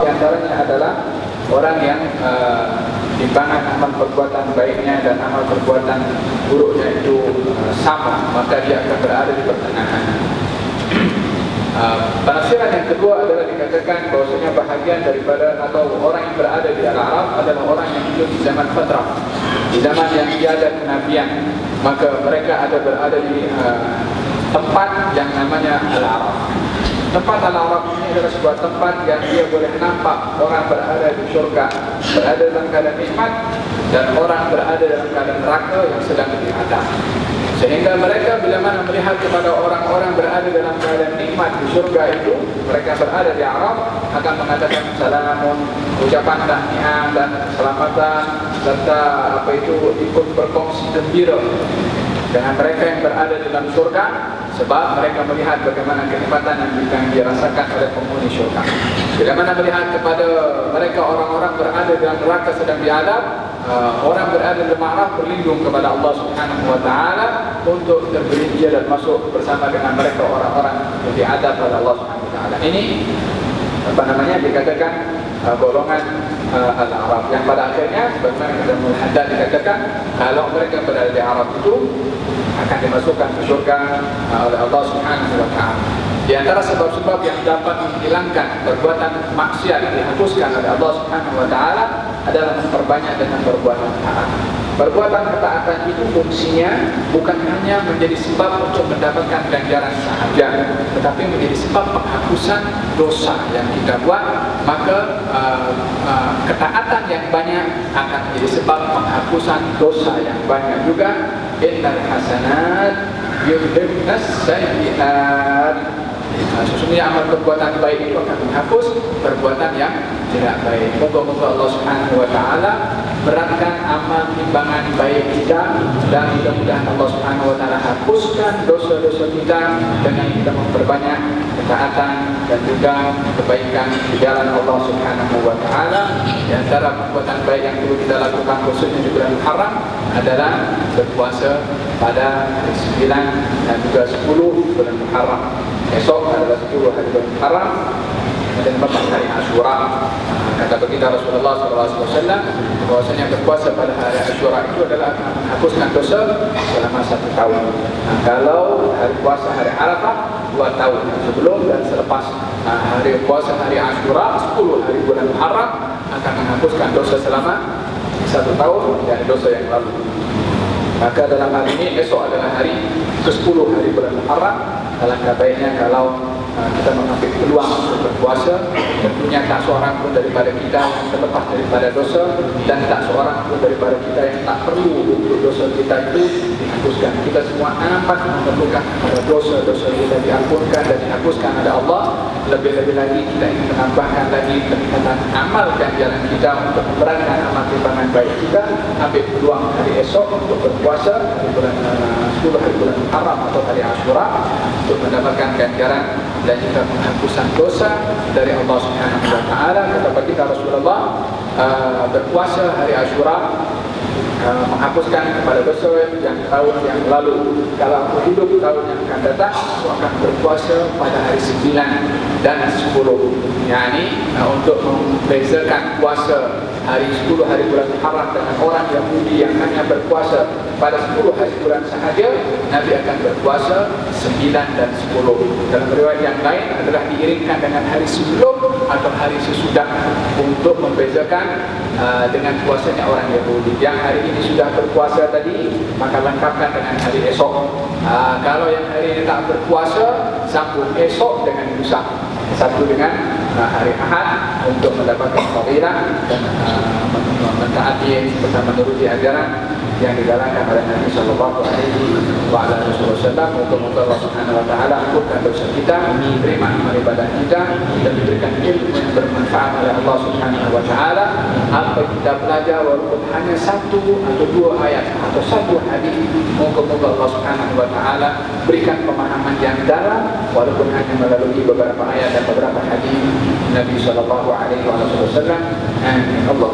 Di antaranya adalah orang yang uh, timbangan amal perbuatan baiknya dan amal perbuatan buruknya itu uh, sama, maka dia akan berada di pertengahan. Uh, yang kedua adalah dikatakan bahwasanya bahagian daripada atau orang yang berada di Al-Arab adalah orang yang hidup di zaman fatrah di zaman yang tiada kenabian maka mereka ada berada di uh, tempat yang namanya Al-Arab tempat Al-Arab ini adalah sebuah tempat yang dia boleh nampak orang berada di syurga berada dalam keadaan nikmat dan orang berada dalam keadaan neraka yang sedang diadab Sehingga mereka bila mana melihat kepada orang-orang berada dalam keadaan nikmat di syurga itu Mereka berada di Arab akan mengatakan salamun Ucapan tahniah dan keselamatan Serta apa itu ikut berkongsi gembira Dengan mereka yang berada dalam syurga Sebab mereka melihat bagaimana kenikmatan yang dirasakan oleh penghuni syurga Bila mana melihat kepada mereka orang-orang berada dalam neraka sedang diadab uh, orang berada di ma'raf berlindung kepada Allah Subhanahu wa taala untuk tergelincir dan masuk bersama dengan mereka orang-orang yang diadab oleh Allah Subhanahu wa taala. Ini apa namanya dikatakan uh, golongan uh, al-Arab yang pada akhirnya melihat dikatakan kalau mereka berada di Arab itu akan dimasukkan ke syurga uh, oleh Allah Subhanahu wa taala. Di antara sebab-sebab yang dapat menghilangkan perbuatan maksiat yang dihapuskan oleh Allah Subhanahu wa taala adalah memperbanyak dengan perbuatan taat. Perbuatan ketaatan itu fungsinya bukan hanya menjadi sebab untuk mendapatkan ganjaran sahaja, tetapi menjadi sebab penghapusan dosa yang kita buat, maka uh, uh, ketaatan yang banyak akan menjadi sebab penghapusan dosa yang banyak juga. Innal hasanat yudhibnas sayyi'at Nah, sesungguhnya amal perbuatan baik itu akan menghapus perbuatan yang tidak baik. Moga-moga Allah Subhanahu wa taala beratkan amal timbangan baik kita dan mudah-mudahan Allah Subhanahu wa taala hapuskan dosa-dosa kita dengan kita memperbanyak ketaatan dan juga kebaikan di jalan Allah Subhanahu wa taala. Di antara perbuatan baik yang perlu kita lakukan khususnya di bulan Haram adalah berpuasa pada hari 9 dan juga 10 bulan Muharram. Esok adalah 10 hari bulan Haram dan bapak hari Ashura. Kata baginda Rasulullah SAW bahwasanya berpuasa pada hari Ashura itu adalah menghapuskan dosa selama satu tahun. Nah, kalau hari puasa hari Arafah dua tahun sebelum dan selepas nah, hari puasa hari Ashura 10 hari bulan Muharram akan menghapuskan dosa selama satu tahun dan dosa yang lalu. Maka dalam hal ini esok adalah hari ke-10 hari bulan Muharram. Alangkah baiknya kalau kita mengambil peluang untuk berpuasa Tentunya tak seorang pun daripada kita yang terlepas daripada dosa Dan tak seorang pun daripada kita yang tak perlu untuk dosa kita itu dihapuskan. Kita semua amat memerlukan pada dosa-dosa kita diampunkan dan dihapuskan oleh Allah. Lebih-lebih lagi kita ingin menambahkan lagi peningkatan amal ganjaran kita Untuk memberatkan amal timbangan baik kita. Ambil peluang hari esok untuk berpuasa. Hari bulan uh, 10 hari bulan Haram atau hari Ashura untuk mendapatkan ganjaran dan juga penghapusan dosa dari Allah Subhanahu wa taala. Kata baginda Rasulullah uh, berpuasa hari Ashura uh, menghapuskan kepada dosa yang tahun yang lalu. Kalau aku hidup tahun yang akan datang aku akan berpuasa pada hari 9 dan 10 yakni uh, untuk membezakan puasa hari 10 hari bulan Haram dengan orang Yahudi yang hanya berpuasa pada 10 hari bulan sahaja Nabi akan berpuasa 9 dan 10 dalam riwayat yang lain adalah diiringkan dengan hari sebelum atau hari sesudah untuk membezakan uh, dengan puasanya orang Yahudi. Yang hari ini sudah berpuasa tadi maka lengkapkan dengan hari esok. Uh, kalau yang hari ini tak berpuasa sambung esok dengan lusa satu dengan uh, hari Ahad untuk mendapatkan fadilah dan uh, mentaati serta menuruti ajaran yang digalakkan oleh Nabi sallallahu alaihi wasallam untuk moga Allah Subhanahu wa taala ampunkan dosa kita, terima amal ibadah kita dan diberikan ilmu yang bermanfaat oleh Allah Subhanahu wa taala. Apa kita belajar walaupun hanya satu atau dua ayat atau satu hadis, moga-moga Allah Subhanahu wa taala berikan pemahaman yang dalam walaupun hanya melalui beberapa ayat لقد حديث النبي صلى الله عليه وسلم. آمين. الله